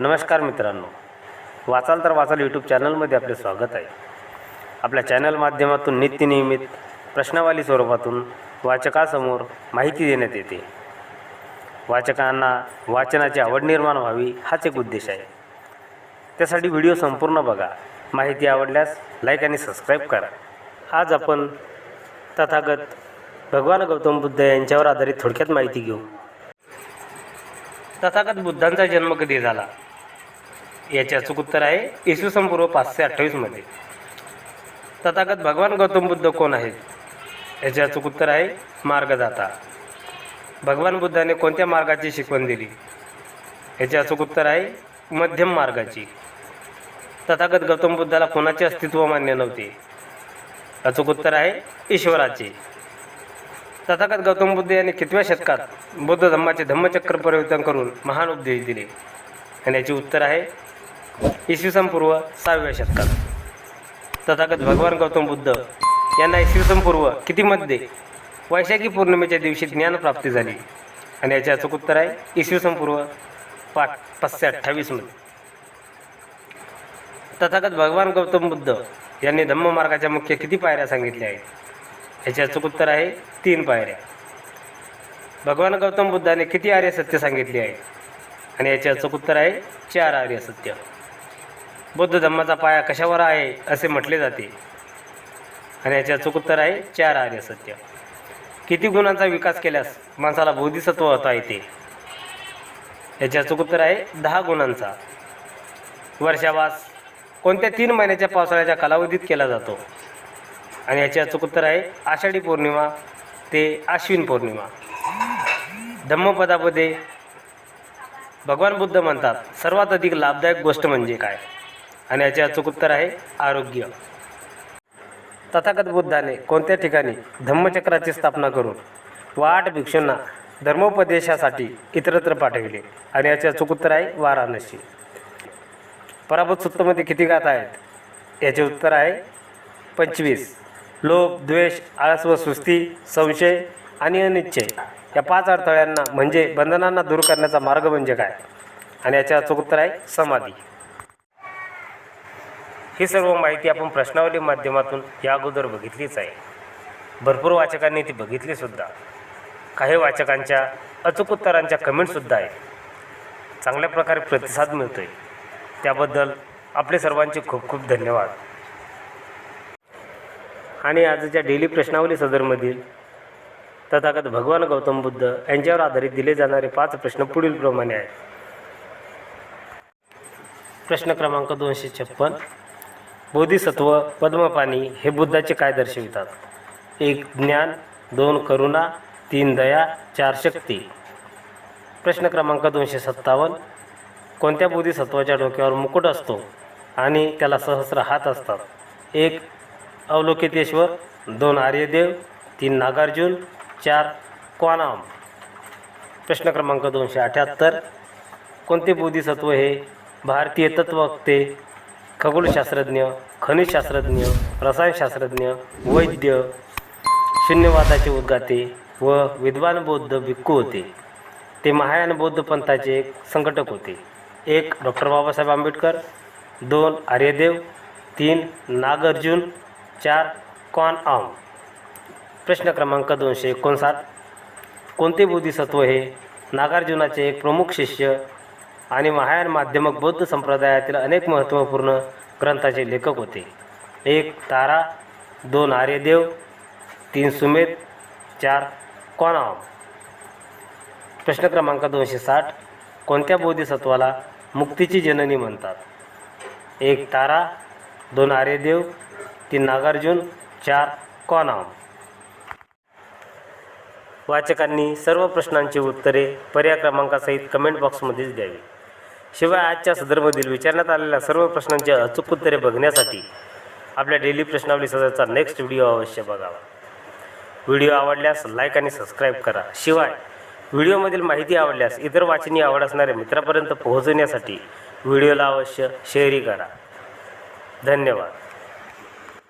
नमस्कार मित्रांनो. वाचाल तर वाचाल यूट्यूब चॅनलमध्ये आपले स्वागत आहे. आपल्या चॅनल माध्यमातून नित्यनियमित प्रश्नावली स्वरूपातून वाचकासमोर माहिती देण्यात येते. वाचकांना वाचनाची आवड निर्माण व्हावी हाच एक उद्देश आहे. त्यासाठी व्हिडिओ संपूर्ण बघा. माहिती आवडल्यास लाईक आणि सबस्क्राईब करा. आज आपण तथागत भगवान गौतम बुद्ध यांच्यावर आधारित थोडक्यात माहिती घेऊ. तथागत बुद्धांचा जन्म कधी झाला? याचे अचूक उत्तर आहे. इसवी सन पाचशे अठ्ठावीसमध्ये तथागत भगवान गौतम बुद्ध कोण आहेत? याचे अचूक उत्तर आहे मार्गदाता. भगवान बुद्धाने कोणत्या मार्गाची शिकवण दिली? याचे अचूक उत्तर आहे मध्यम मार्गाची. तथागत गौतम बुद्धाला कोणाचे अस्तित्व मान्य नव्हते? अचूक उत्तर आहे ईश्वराचे. तथागत गौतम बुद्ध यांनी कितव्या शतकात बौद्ध धम्माचे धम्मचक्र परिवर्तन करून महान उपदेश दिले? आणि याचे उत्तर आहे इसवी सन पूर्व सहाव्या शतकात. तथागत भगवान गौतम बुद्ध यांना इसवी सन पूर्व कितीमध्ये वैशाखी पौर्णिमेच्या दिवशी ज्ञानप्राप्ती झाली. आणि याचे अचूक उत्तर आहे इसवी सन पूर्व पाच पाचशे अठ्ठावीसमध्ये. तथागत भगवान गौतम बुद्ध यांनी धम्म मार्गाच्या मुख्य किती पायऱ्या सांगितल्या आहेत? याचे अचूक उत्तर आहे तीन पायऱ्या. भगवान गौतम बुद्धाने किती आर्य सत्य सांगितले आहे? आणि याचे अचूक उत्तर आहे चार आर्य सत्य बौद्ध धम्माचा पाया कशावर आहे असे म्हटले जाते. आणि याच्या चुकोत्तर आहे चार आर्य सत्य. किती गुणांचा विकास केल्यास माणसाला बोधिसत्व होता येते? याच्या चुकोत्तर आहे दहा गुणांचा. वर्षावास कोणत्या तीन महिन्याच्या पावसाळ्याच्या कालावधीत केला जातो? आणि याचे अचूक उत्तर आहे आषाढी पौर्णिमा ते आश्विन पौर्णिमा. धम्मपदामध्ये भगवान बुद्ध म्हणतात सर्वात अधिक लाभदायक गोष्ट म्हणजे काय? आणि याचे अचूक उत्तर आहे आरोग्य. तथागत बुद्धाने कोणत्या ठिकाणी धम्मचक्राची स्थापना करून व आठ भिक्षूंना धर्मोपदेशासाठी इतरत्र पाठविले? आणि याचे अचूक उत्तर आहे वाराणसी. पराभूत सूत्रमध्ये किती गाथा आहेत? याचे उत्तर आहे पंचवीस. लोभ द्वेष आळस व सुस्ती संशय आणि अनिच्छय या पाच अडथळ्यांना म्हणजे बंधनांना दूर करण्याचा मार्ग म्हणजे काय? आणि याचे अचूक उत्तर आहे समाधी. ही सर्व माहिती आपण प्रश्नावली माध्यमातून या अगोदर बघितलीच आहे. भरपूर वाचकांनी ती बघितलीसुद्धा काही वाचकांच्या अचूक उत्तरांच्या कमेंटसुद्धा आहेत. चांगल्या प्रकारे प्रतिसाद मिळतो आहे त्याबद्दल आपले सर्वांचे खूप खूप धन्यवाद. आणि आजच्या डेली प्रश्नावली सदरमधील तथागत भगवान गौतम बुद्ध यांच्यावर आधारित दिले जाणारे पाच प्रश्न पुढीलप्रमाणे आहेत. प्रश्न क्रमांक दोनशे छप्पन. बोधिसत्व पद्मपाणी हे बुद्धाचे काय दर्शवितात? एक ज्ञान. दोन करुणा. तीन दया. चार शक्ती. प्रश्न क्रमांक दोनशे सत्तावन्न. कोणत्या बोधिसत्वाच्या डोक्यावर मुकुट असतो आणि त्याला सहस्र हात असतात? एक अवलोकितेश्वर. दोन आर्यदेव. तीन नागार्जुन. चार क्वानाम. प्रश्न क्रमांक दोनशे अठ्याहत्तर. कोणते बोधिसत्व हे भारतीय तत्ववक्ते खगोलशास्त्रज्ञ खनिजशास्त्रज्ञ रसायनशास्त्रज्ञ वैद्य शून्यवादाचे उद्गाते व विद्वान बौद्ध भिक्खू होते. ते महायान बौद्ध पंथाचे एक संघटक होते. एक डॉक्टर बाबासाहेब आंबेडकर दोन आर्यदेव तीन नागार्जुन चार कॉन आम. प्रश्न क्रमांक दोनशे एकोणसाठ कोणते बोधिसत्व हे नागार्जुनाचे एक प्रमुख शिष्य आणि महायान माध्यमक बौद्ध संप्रदायातील अनेक महत्त्वपूर्ण ग्रंथाचे लेखक होते. एक तारा दोन आर्यदेव तीन सुमेध चार कॉनाम. प्रश्न क्रमांक दोनशे साठ कोणत्या बोधिसत्वाला मुक्तीची जननी म्हणतात? एक तारा दोन आर्यदेव तीन नागार्जुन चार कॉनाम. वाचकांनी सर्व प्रश्नांची उत्तरे पर्याय क्रमांकासहित कमेंट बॉक्समध्येच द्यावी. शिवाय आजच्या संदर्भातील विचारण्यात आलेल्या सर्व प्रश्नांची अचूक उत्तरे बघण्यासाठी आपल्या डेली प्रश्नावली सदरचा नेक्स्ट व्हिडिओ अवश्य बघावा. व्हिडिओ आवडल्यास लाईक आणि सबस्क्राईब करा. शिवाय व्हिडिओमधील माहिती आवडल्यास इतर वाचनीय आवड असणाऱ्या मित्रापर्यंत पोहोचवण्यासाठी व्हिडिओला अवश्य शेअरही करा. धन्यवाद.